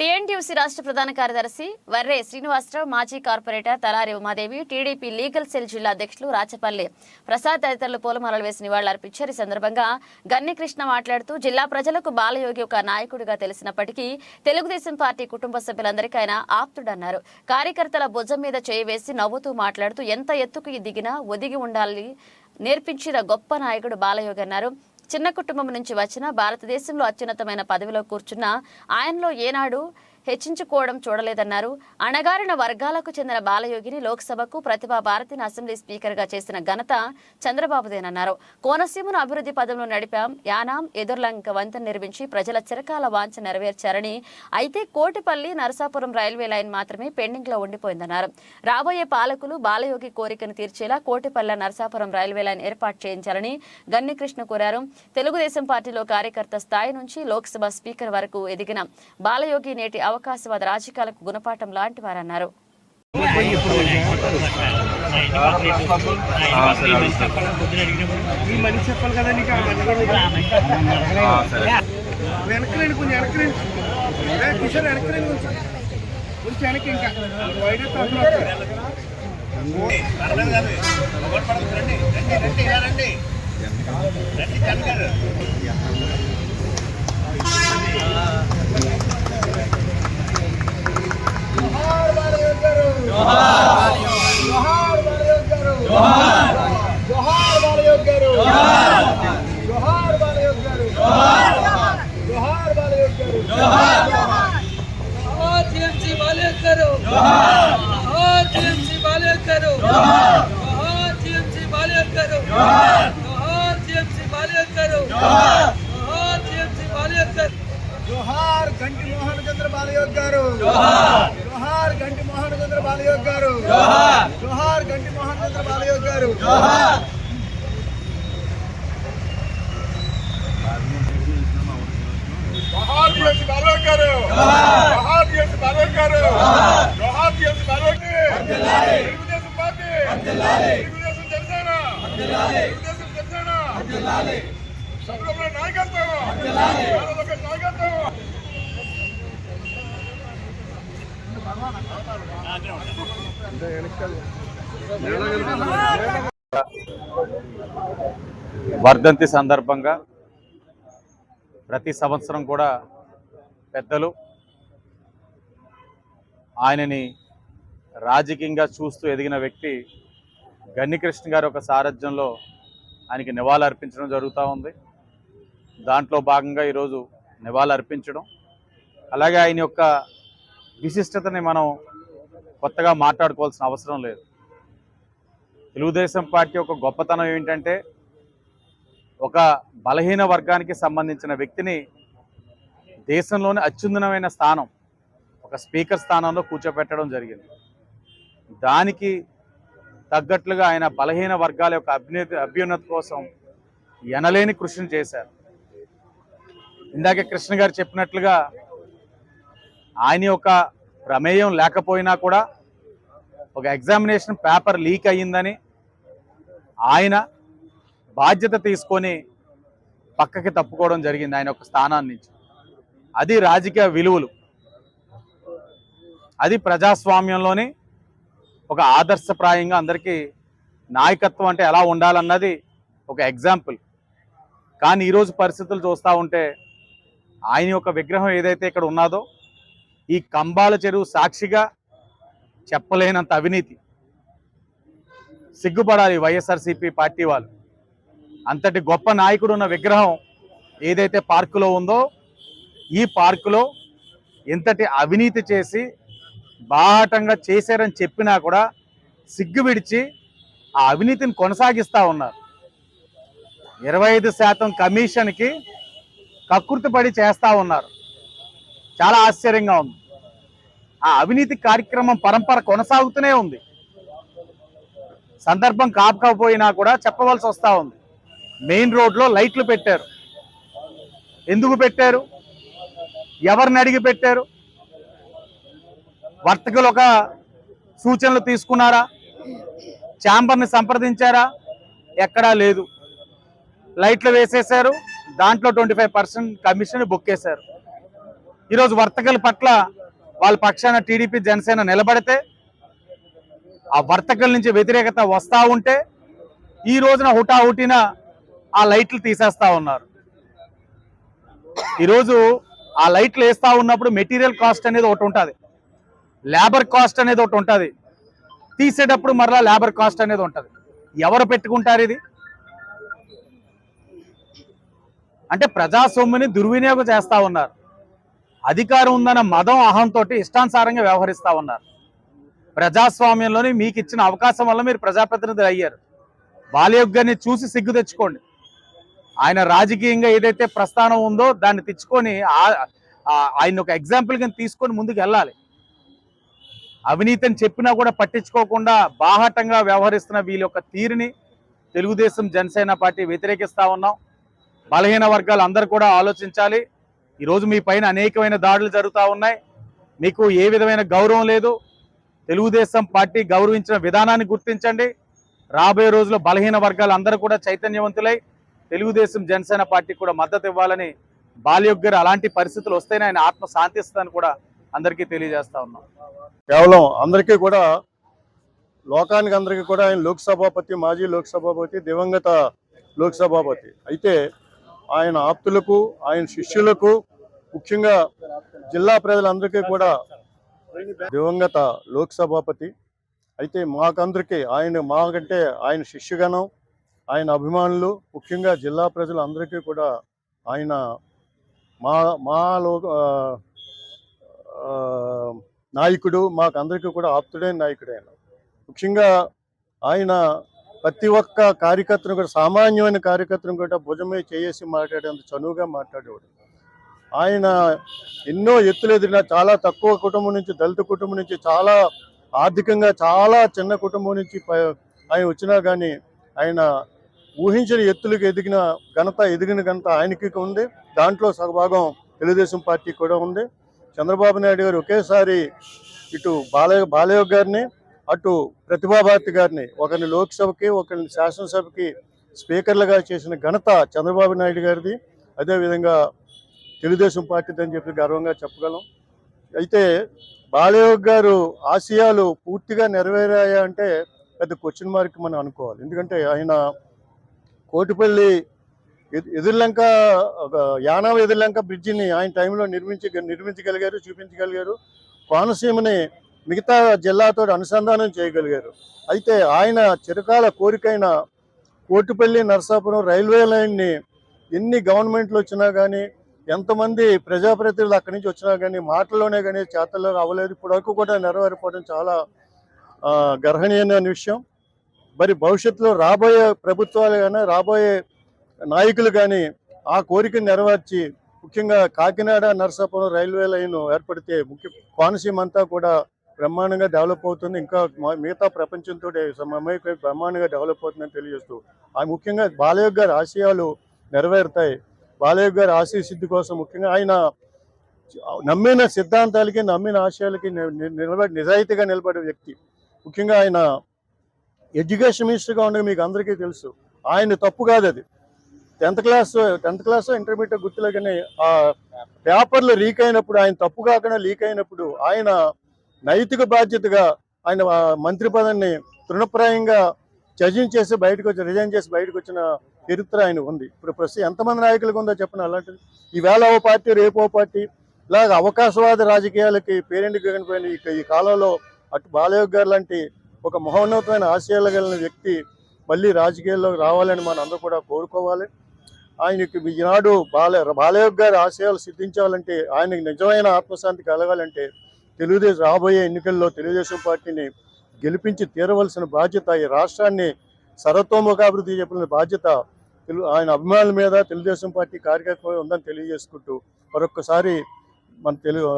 TNTUC రాష్ట్ర ప్రధాన కార్యదర్శి వర్రే శ్రీనివాసరావు మాజీ corporator Talari Umadevi TDP legal cell జిల్లా అధ్యక్షులు రాచపల్లి ప్రసాద్ తదితరులు పూలమాలలు వేసి నివాళులర్పించారు ఈ సందర్భంగా గన్నికృష్ణ మాట్లాడుతూ జిల్లా ప్రజలకు బాలయోగి ఒక నాయకుడిగా తెలిసినప్పటికీ తెలుగుదేశం పార్టీ కుటుంబ సభ్యులందరికీ ఆయన ఆప్తుడన్నారు. కార్యకర్తల భుజం మీద చేయి వేసి నవ్వుతూ మాట్లాడుతూ ఎంత ఎత్తుకు దిగినా ఒదిగి ఉండాలి నేర్పించిన గొప్ప నాయకుడు బాలయోగి అన్నారు. చిన్న కుటుంబం నుంచి వచ్చిన భారతదేశంలో అత్యున్నతమైన పదవిలో కూర్చున్న ఆయనలో ఏనాడు హెచ్చించుకోవడం చూడలేదన్నారు. అణగారిన వర్గాలకు చెందిన బాలయోగిని లోక్సభకు ప్రతిభా భారతిని అసెంబ్లీ స్పీకర్గా చేసిన ఘనత చంద్రబాబుదేనన్నారు. కోనసీమను అభివృద్ధి పదంలో నడిపాం యానాం ఎదుర్లంక వంతెన నిర్మించి ప్రజల చిరకాల వాంఛ నెరవేర్చారని అయితే కోటిపల్లి నరసాపురం రైల్వే లైన్ మాత్రమే పెండింగ్లో ఉండిపోయిందన్నారు. రాబోయే పాలకులు బాలయోగి కోరికను తీర్చేలా కోటిపల్లె నరసాపురం రైల్వే లైన్ ఏర్పాటు చేయించాలని గన్నికృష్ణ కోరారు. తెలుగుదేశం పార్టీలో కార్యకర్త స్థాయి నుంచి లోక్సభ స్పీకర్ వరకు ఎదిగిన బాలయోగి నేటి అవకాశవాద రాజకీయాలకు గుణపాఠం లాంటి వారన్నారు. ఈ మనిషి చెప్పాలి కదా నీకు రండి కొంచెం వెనక్కి రండి ఏ, కిషోర్ వెనక్కి రండి కొంచెం కొంచెం వెనక్కి ఇంకా వైడ్ అయితే అందులో వస్తారు. జోహార్ బాలయోగ్ గారు జోహార్ బాలయోగ్ గారు జోహార్ బాలయోగ్ గారు జోహార్ బాలయోగ్ గారు జోహార్ టీఎంసీ బాలేక్ గారు జోహార్ టీఎంసీ బాలేక్ గారు జోహార్ టీఎంసీ బాలేక్ గారు జోహార్ టీఎంసీ బాలేక్ గారు జోహార్ టీఎంసీ బాలేక్ గారు జోహార్ గంటి మోహన్ చంద్ర బాలయోగ్ గారు జోహార్ గంటి మోహన్ చంద్ర బాలయోగ్ గారు జోహార్ గంటి మోహన్ చంద్ర బాలయోగ్ గారు జోహార్ టిఎంసీ బాలయోగ్ గారు జోహార్ గారు. జోహార్ టిఎంసీ బాలయోగ్ తెలుగుదేశం పార్టీ. తెలుగుదేశం జనసేన. తెలుగుదేశం జనసేన. సభ్యుల నాయకత్వం. వాళ్ళొక నాయకత్వం. వర్ధంతి సందర్భంగా ప్రతి సంవత్సరం కూడా పెద్దలు ఆయనని రాజకీయంగా చూస్తూ ఎదిగిన వ్యక్తి గన్నికృష్ణ గారి ఒక సారథ్యంలో ఆయనకి నివాళులు అర్పించడం జరుగుతూ ఉంది. దాంట్లో భాగంగా ఈరోజు నివాళులు అర్పించడం. అలాగే ఆయన యొక్క విశిష్టతని మనం కొత్తగా మాట్లాడుకోవాల్సిన అవసరం లేదు. తెలుగుదేశం పార్టీ యొక్క గొప్పతనం ఏమిటంటే ఒక బలహీన వర్గానికి సంబంధించిన వ్యక్తిని దేశంలోనే అత్యున్నతమైన స్థానం ఒక స్పీకర్ స్థానంలో కూర్చోపెట్టడం జరిగింది. దానికి తగ్గట్లుగా ఆయన బలహీన వర్గాల యొక్క అభ్యున్నతి అభ్యున్నతి కోసం ఎనలేని కృషిని చేశారు. ఇందాక కృష్ణ గారు చెప్పినట్లుగా ఆయన యొక్క ప్రమేయం లేకపోయినా కూడా ఒక ఎగ్జామినేషన్ పేపర్ లీక్ అయ్యిందని ఆయన బాధ్యత తీసుకొని పక్కకి తప్పుకోవడం జరిగింది ఆయన ఒక స్థానాన్ని నుంచి. అది రాజకీయ విలువలు. అది ప్రజాస్వామ్యంలోని ఒక ఆదర్శప్రాయంగా అందరికీ నాయకత్వం అంటే ఎలా ఉండాలన్నది ఒక ఎగ్జాంపుల్. కానీ ఈరోజు పరిస్థితులు చూస్తూ ఉంటే ఆయన యొక్క విగ్రహం ఏదైతే ఇక్కడ ఉన్నదో ఈ కంబాల చెరువు సాక్షిగా చెప్పలేనంత అవినీతి. సిగ్గుపడాలి వైఎస్ఆర్సీపీ పార్టీ వాళ్ళు. అంతటి గొప్ప నాయకుడు ఉన్న విగ్రహం ఏదైతే పార్కులో ఉందో ఈ పార్కులో ఎంతటి అవినీతి చేసి బాటంగా చేశారని చెప్పినా కూడా సిగ్గు విడిచి ఆ అవినీతిని కొనసాగిస్తూ ఉన్నారు. ఇరవై ఐదు శాతం కమిషన్కి కకృతి పడి చేస్తూ ఉన్నారు. చాలా ఆశ్చర్యంగా ఉంది. ఆ అవినీతి కార్యక్రమం పరంపర కొనసాగుతూనే ఉంది. సందర్భం కాపకపోయినా కూడా చెప్పవలసి వస్తూ ఉంది. మెయిన్ రోడ్లో లైట్లు పెట్టారు. ఎందుకు పెట్టారు? ఎవరిని అడిగి పెట్టారు? వర్తకులు ఒక సూచనలు తీసుకున్నారా? ఛాంబర్ని సంప్రదించారా? ఎక్కడా లేదు. లైట్లు వేసేశారు. దాంట్లో twenty five percent commission book చేశారు. ఈరోజు వర్తకుల పట్ల వాళ్ళ పక్షాన టీడీపీ జనసేన నిలబడితే ఆ వర్తకుల నుంచి వ్యతిరేకత వస్తూ ఉంటే ఈ రోజున హుటాహుటిన ఆ లైట్లు తీసేస్తా ఉన్నారు. ఈరోజు ఆ లైట్లు వేస్తూ ఉన్నప్పుడు మెటీరియల్ కాస్ట్ అనేది ఒకటి ఉంటుంది. లేబర్ కాస్ట్ అనేది ఒకటి ఉంటుంది. తీసేటప్పుడు మరలా లేబర్ కాస్ట్ అనేది ఉంటుంది. ఎవరు పెట్టుకుంటారు ఇది? అంటే ప్రజా సొమ్ముని దుర్వినియోగం చేస్తా ఉన్నారు. అధికారం ఉందన్న మదం అహంతో ఇష్టానుసారంగా వ్యవహరిస్తా ఉన్నారు. ప్రజాస్వామ్యంలోని మీకు ఇచ్చిన అవకాశం వల్ల మీరు ప్రజాప్రతినిధులు అయ్యారు. బాలయోగ్ చూసి సిగ్గు తెచ్చుకోండి. ఆయన రాజకీయంగా ఏదైతే ప్రస్థానం ఉందో దాన్ని తెచ్చుకొని ఆయన ఒక ఎగ్జాంపుల్ కింద తీసుకొని ముందుకు వెళ్ళాలి. అవినీతిని చెప్పినా కూడా పట్టించుకోకుండా బాహాటంగా వ్యవహరిస్తున్న వీళ్ళ యొక్క తీరుని తెలుగుదేశం జనసేన పార్టీ వ్యతిరేకిస్తా ఉన్నాం. బలహీన వర్గాలు అందరూ కూడా ఆలోచించాలి. ఈరోజు మీ పైన అనేకమైన దాడులు జరుగుతూ ఉన్నాయి. మీకు ఏ విధమైన గౌరవం లేదు. తెలుగుదేశం పార్టీ గౌరవించిన విధానాన్ని గుర్తించండి. రాబోయే రోజుల్లో బలహీన వర్గాలు అందరూ కూడా చైతన్యవంతులై తెలుగుదేశం జనసేన పార్టీకి కూడా మద్దతు ఇవ్వాలని బాలయోగ్ అలాంటి పరిస్థితులు వస్తేనే ఆయన ఆత్మ శాంతిస్తుందని కూడా అందరికీ తెలియజేస్తా ఉన్నాం. కేవలం అందరికీ కూడా లోకానికి అందరికీ కూడా ఆయన లోక్సభాపతి మాజీ లోక్సభాపతి దివంగత లోక్సభాపతి అయితే ఆయన ఆప్తులకు ఆయన శిష్యులకు ముఖ్యంగా జిల్లా ప్రజలందరికీ కూడా దివంగత లోక్సభాపతి అయితే మాకందరికీ ఆయన మాకంటే ఆయన శిష్యగణం ఆయన అభిమానులు ముఖ్యంగా జిల్లా ప్రజలందరికీ కూడా ఆయన మా మాలో నాయకుడు మాకు అందరికీ కూడా ఆప్తుడైన నాయకుడు ఆయన. ముఖ్యంగా ఆయన ప్రతి ఒక్క కార్యకర్తను కూడా సామాన్యమైన కార్యకర్తను కూడా భుజమే చేసి మాట్లాడేంత చనువుగా మాట్లాడేవాడు. ఆయన ఎన్నో ఎత్తులు ఎదిరిన చాలా తక్కువ కుటుంబం నుంచి దళిత కుటుంబం నుంచి చాలా ఆర్థికంగా చాలా చిన్న కుటుంబం నుంచి ఆయన వచ్చినా కానీ ఆయన ఊహించిన ఎత్తులకు ఎదిగిన ఘనత ఎదిగిన ఘనత ఆయనకి ఉంది దాంట్లో సగభాగం తెలుగుదేశం పార్టీ కూడా ఉంది చంద్రబాబు నాయుడు గారు ఒకేసారి ఇటు బాలయ్య బాలయ్య గారిని అటు ప్రతిభాభారతి గారిని ఒకరిని లోక్సభకి ఒకరిని శాసనసభకి స్పీకర్లుగా చేసిన ఘనత చంద్రబాబు నాయుడు గారిది. అదేవిధంగా తెలుగుదేశం పార్టీది అని చెప్పి గర్వంగా చెప్పగలం. అయితే బాలయ్య గారు ఆశయాలు పూర్తిగా నెరవేరాయా అంటే పెద్ద క్వశ్చన్ మార్క్ మనం అనుకోవాలి. ఎందుకంటే ఆయన కోటిపల్లి ఎదుర్లంక ఒక యానాం ఎదుర్లంక బ్రిడ్జిని ఆయన టైంలో నిర్మించి నిర్మించగలిగారు చూపించగలిగారు. కోనసీమని మిగతా జిల్లాతో అనుసంధానం చేయగలిగారు. అయితే ఆయన చిరకాల కోరికైన కోటిపల్లి నరసాపురం రైల్వే లైన్ని ఎన్ని గవర్నమెంట్లు వచ్చినా కానీ ఎంతమంది ప్రజాప్రతినిధులు అక్కడి నుంచి వచ్చినా కానీ మాటల్లోనే కానీ చేతల్లో అవ్వలేదు ఇప్పటివరకు కూడా నెరవేరిపోవడం చాలా గర్హణీయమైన విషయం. మరి భవిష్యత్తులో రాబోయే ప్రభుత్వాలు కానీ రాబోయే నాయకులు కానీ ఆ కోరికను నెరవేర్చి ముఖ్యంగా కాకినాడ నరసాపురం రైల్వే లైన్ ఏర్పడితే ముఖ్య కోనసీమ అంతా కూడా బ్రహ్మాండంగా డెవలప్ అవుతుంది. ఇంకా మిగతా ప్రపంచంతో సమయమై బ్రహ్మాండంగా డెవలప్ అవుతుందని తెలియజేస్తూ ఆ ముఖ్యంగా బాలయ్య గారి ఆశయాలు నెరవేరుతాయి. బాలయ్య గారి ఆశయ సిద్ధి కోసం ముఖ్యంగా ఆయన నమ్మిన సిద్ధాంతాలకి నమ్మిన ఆశయాలకి నిలబడి నిజాయితీగా నిలబడే వ్యక్తి. ముఖ్యంగా ఆయన ఎడ్యుకేషన్ మినిస్టర్గా ఉండగా మీకు అందరికీ తెలుసు. ఆయన తప్పు కాదు అది tenth class tenth class intermediate గుర్తులో కానీ ఆ పేపర్లు లీక్ అయినప్పుడు ఆయన తప్పు కాకుండా లీక్ అయినప్పుడు ఆయన నైతిక బాధ్యతగా ఆయన మంత్రి పదాన్ని తృణప్రాయంగా చేసి బయటకు వచ్చి రిజైన్ చేసి బయటకు వచ్చిన చరిత్ర ఆయన ఉంది. ఇప్పుడు ప్రస్తుతం ఎంతమంది నాయకులకు ఉందో చెప్పిన అలాంటిది. ఈవేళ ఓ పార్టీ రేపు ఓ పార్టీ ఇలాగ అవకాశవాద రాజకీయాలకి పేరెంట్ కనిపోయిన ఈ- ఈ కాలంలో అటు బాలయోగ్ గారు లాంటి ఒక మహోన్నతమైన ఆశయాలు కలిగిన వ్యక్తి మళ్ళీ రాజకీయాల్లోకి రావాలని మనం అందరూ కూడా కోరుకోవాలి. ఆయనకి ఈనాడు బాల బాలయోగ్ గారి ఆశయాలు సిద్ధించాలంటే ఆయనకి నిజమైన ఆత్మశాంతి కలగాలంటే తెలుగుదేశం రాబోయే ఎన్నికల్లో తెలుగుదేశం పార్టీని గెలిపించి తీరవలసిన బాధ్యత ఈ రాష్ట్రాన్ని సర్వతోముఖాభివృద్ధి చెప్పిన బాధ్యత ఆయన అభిమానుల మీద తెలుగుదేశం పార్టీ కార్యకర్త ఉందని తెలియజేసుకుంటూ మరొక్కసారి మన తెలుగు